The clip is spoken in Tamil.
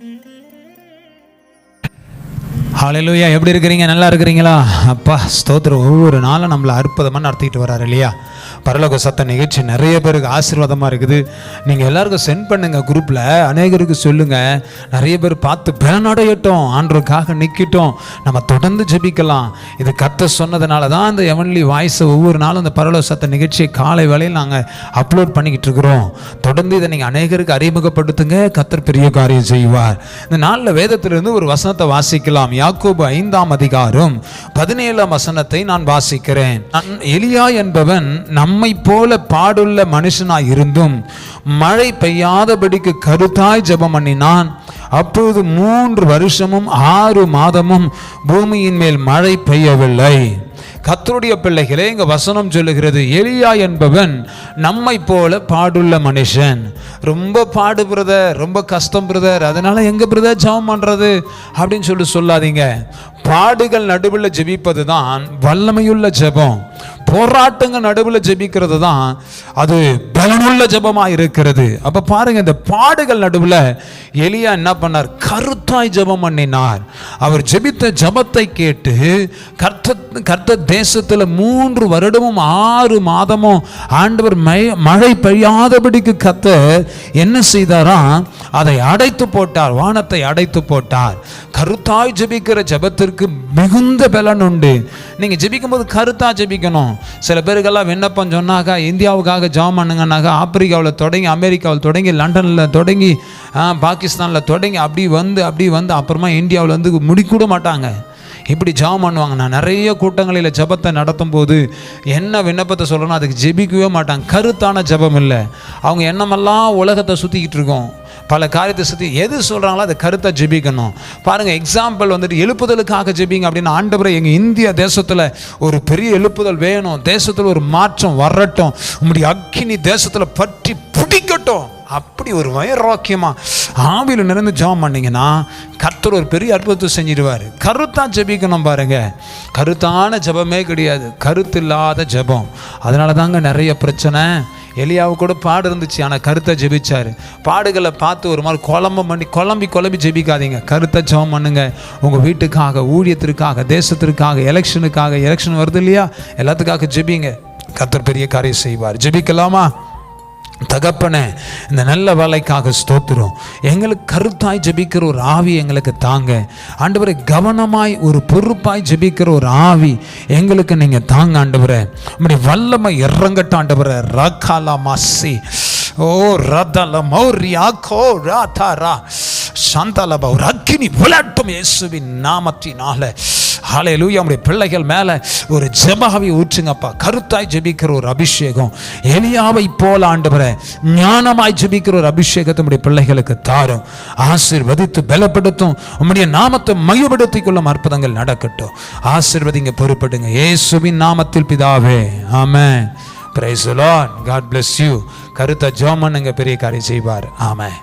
Música ஹalleluya. எப்படி இருக்கிறீங்க? நல்லா இருக்கிறீங்களா? அப்பா ஸ்தோத்திரம். ஒவ்வொரு நாளும் நம்மளை அற்புதமாக நடத்திக்கிட்டு வராரு இல்லையா? பரலோக சத்த நிகழ்ச்சி நிறைய பேருக்கு ஆசீர்வாதமாக இருக்குது. நீங்கள் எல்லாருக்கும் சென்ட் பண்ணுங்கள் குரூப்பில் அநேகருக்கு சொல்லுங்கள் நிறைய பேர் பார்த்து பலனடையட்டும் ஆண்டருக்காக நிற்கட்டும் நம்ம தொடர்ந்து ஜெபிக்கலாம். இது கத்த சொன்னதுனால தான் இந்த எவன்லி வாய்ஸை ஒவ்வொரு நாளும் இந்த பரலோக சத்த நிகழ்ச்சியை காலை வேலையில் நாங்கள் அப்லோட் பண்ணிக்கிட்டு இருக்கிறோம். தொடர்ந்து இதை நீங்கள் அநேகருக்கு அறிமுகப்படுத்துங்க. கத்தர் பெரிய காரியம் செய்வார். இந்த நாளில் வேதத்திலிருந்து ஒரு வசனத்தை வாசிக்கலாம். யாக்கோபு ஐந்தாம் அதிகாரம் பதினேழாம் வசனத்தை நான் வாசிக்கிறேன். நான் எலியா என்பவன் நம்மை போல பாடுள்ள மனுஷனாய் இருந்தும் மழை பெய்யாதபடிக்கு கருத்தாய் ஜெபம் பண்ணினான். அப்பொழுது மூன்று வருஷமும் ஆறு மாதமும் பூமியின் மேல் மழை பெய்யவில்லை. கத்தருடைய பிள்ளைகளே இங்க வசனம் சொல்லுகிறது எலியா என்பவன் நம்மை போல பாடுள்ள மனுஷன். ரொம்ப பாடு பிரதர் ரொம்ப கஷ்டம் பிரதர் அதனால எங்க பிரதர் ஜெபம் பண்றது? அப்படின்னு சொல்லி சொல்லாதீங்க. பாடுகள் நடுவில் ஜெபிப்பது தான் வல்லமையுள்ள ஜெபம். போராட்டங்கள் நடுவில் ஜெபிக்கிறது தான் அது பலனுள்ள ஜபமா இருக்கிறது அப்ப பாருங்க இந்த பாடுகள் நடுவில் எலியா என்ன பண்ணார்? கருத்தாய் ஜெபம் பண்ணினார். அவர் ஜெபித்த ஜெபத்தை கேட்டு கர்த்த கர்த்த தேசத்தில் மூன்று வருடமும் ஆறு மாதமும் ஆண்டவர் மை- மழை பெய்யாதபடிக்கு கத்த என்ன செய்தாராம் அதை அடைத்து போட்டார் வானத்தை அடைத்து போட்டார். கருத்தாய் ஜெபிக்கிற ஜெபத்திற்கு மிகுந்த பலன் உண்டு. நீங்க ஜெபிக்கும் போது கருத்தா ஜெபிக்கணும். சில பேருக்கெல்லாம் விண்ணப்பம் சொன்னாக்கா இந்தியாவுக்காக ஜெபம் பண்ணாங்க ஆப்பிரிக்காவில் தொடங்கி அமெரிக்காவில் தொடங்கி லண்டனில் தொடங்கி பாகிஸ்தானில் தொடங்கி அப்படி வந்து அப்படி வந்து அப்புறமா இந்தியாவில் வந்து முடிக்கூட மாட்டாங்க. இப்படி ஜபம் பண்ணுவாங்க. நான் நிறைய கூட்டங்களில் ஜெபத்தை நடத்தும் போது என்ன விண்ணப்பத்தை சொல்லணும் அதுக்கு ஜெபிக்கவே மாட்டாங்க. கருத்தான ஜெபம் இல்லை. அவங்க எண்ணமெல்லாம் உலகத்தை சுற்றிக்கிட்டு இருக்கோம். பல காரியத்தை சுற்றி எது சொல்கிறாங்களோ அதை கருத்தை ஜெபிக்கணும். பாருங்கள் எக்ஸாம்பிள் வந்துட்டு எழுப்புதலுக்காக ஜெபிங்க அப்படின்னு ஆண்டவரை எங்கள் இந்திய தேசத்தில் ஒரு பெரிய எழுப்புதல் வேணும். தேசத்தில் ஒரு மாற்றம் வரட்டும். உங்களுடைய அக்கினி தேசத்தில் பற்றி பிடிக்கட்டும். அப்படி ஒரு வைராக்கியமாக ஆவியில் நிறைந்து ஜெபம் பண்ணீங்கன்னா கர்த்தர் ஒரு பெரிய அற்புதத்தை செஞ்சிடுவார். கருத்தாக ஜெபிக்கணும் பாருங்கள் கருத்தான ஜெபமே கிடையாது. கருத்து இல்லாத ஜெபம். அதனால தாங்க நிறைய பிரச்சனை. எலியாவு கூட பாடு இருந்துச்சு ஆனால் கருத்தை ஜெபிச்சார். பாடுகளை பார்த்து ஒரு மாதிரி குழம்பு பண்ணி குழம்பி குழம்பி ஜெபிக்காதீங்க. கருத்தை ஜெபம் பண்ணுங்க. உங்கள் வீட்டுக்காக ஊழியத்திற்காக தேசத்திற்காக எலெக்ஷனுக்காக எலெக்ஷன் வருது இல்லையா? எல்லாத்துக்காக ஜெபிங்க. கத்தர் பெரிய காரியம் செய்வார். ஜெபிக்கலாமா? தகப்பனே இந்த நல்ல வேலைக்காக ஸ்தோத்திரம். எங்களுக்கு கருத்தாய் ஜெபிக்கிற ஒரு ஆவி எங்களுக்கு தாங்க. ஆண்டவரை கவனமாய் ஒரு பொறுப்பாய் ஜெபிக்கிற ஒரு ஆவி எங்களுக்கு நீங்கள் தாங்க ஆண்டவரை. அப்படி வல்லமை இறங்கட்ட ஆண்டவரை. ரகாலா மாசி. ஓ ரதல மௌரியா கோ ராதா சாந்தாலபா ஒரு அக்கினி விளட்டும் இயேசுவின் நாமத்தினால. ஹalleluya நம்முடைய பிள்ளைகள் மேலே ஒரு ஜெபாவை ஊற்றுங்கப்பா. கருத்தாய் ஜெபிக்கிற ஒரு அபிஷேகம். எலியாவை போல ஆண்டவரே ஞானமாய் ஜெபிக்கிற ஒரு அபிஷேகத்தை உடைய பிள்ளைகளுக்கு தாரும். ஆசிர்வதித்து பலப்படுத்தும். உம்முடைய நாமத்தை மையப்படுத்திக் கொள்ளும் அற்புதங்கள் நடக்கட்டும். ஆசிர்வதிங்க பொறுப்படுங்க. ஏசுவின் நாமத்தில் பிதாவே ஆமே praise Lord God bless you கருத்தை ஜோமனுங்க பெரிய காரியம் செய்வார். ஆமென்.